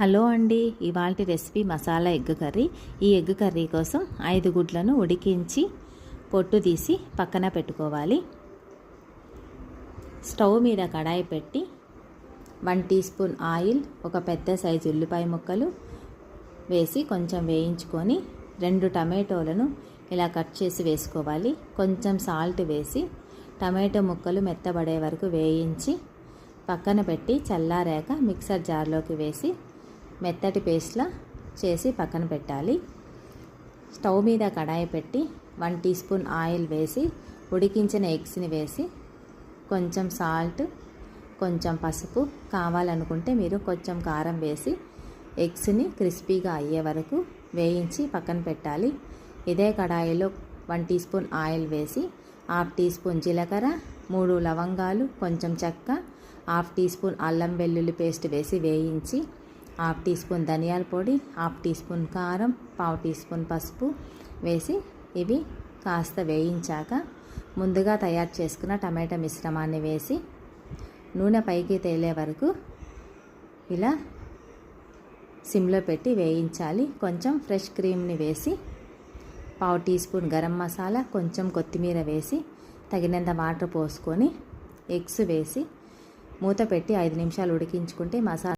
Hello అండి ఇవాళ recipe masala egg curry. ఈ ఎగ్ కర్రీ కోసం ఐదు గుడ్లను ఉడికించి పొట్టు తీసి పక్కన పెట్టుకోవాలి. స్టవ్ మీద కడాయి పెట్టి వన్ టీ స్పూన్ ఆయిల్ ఒక పెద్ద సైజు ఉల్లిపాయ ముక్కలు వేసి కొంచెం వేయించుకొని రెండు టమాటోలను ఇలా కట్ చేసి వేసుకోవాలి. కొంచెం సాల్ట్ వేసి టమాటో ముక్కలు మెత్తబడే వరకు వేయించి పక్కన పెట్టి చల్లారాక మిక్సర్ జార్లోకి వేసి మెత్తటి పేస్ట్లా చేసి పక్కన పెట్టాలి. స్టవ్ మీద కడాయి పెట్టి వన్ టీ స్పూన్ ఆయిల్ వేసి ఉడికించిన ఎగ్స్ని వేసి కొంచెం సాల్ట్ కొంచెం పసుపు కావాలనుకుంటే మీరు కొంచెం కారం వేసి ఎగ్స్ని క్రిస్పీగా అయ్యే వరకు వేయించి పక్కన పెట్టాలి. ఇదే కడాయిలో వన్ టీ స్పూన్ ఆయిల్ వేసి హాఫ్ టీ స్పూన్ జీలకర్ర మూడు లవంగాలు కొంచెం చెక్క హాఫ్ టీ స్పూన్ అల్లం వెల్లుల్లి పేస్ట్ వేసి వేయించి హాఫ్ టీ స్పూన్ ధనియాల పొడి హాఫ్ టీ స్పూన్ కారం పావు టీ స్పూన్ పసుపు వేసి ఇవి కాస్త వేయించాక ముందుగా తయారు చేసుకున్న టమాటా మిశ్రమాన్ని వేసి నూనె పైకి తేలే వరకు ఇలా సిమ్లో పెట్టి వేయించాలి. కొంచెం ఫ్రెష్ క్రీమ్ని వేసి పావు టీ స్పూన్ గరం మసాలా కొంచెం కొత్తిమీర వేసి తగినంత వాటర్ పోసుకొని ఎగ్స్ వేసి మూత పెట్టి ఐదు నిమిషాలు ఉడికించుకుంటే మసాలా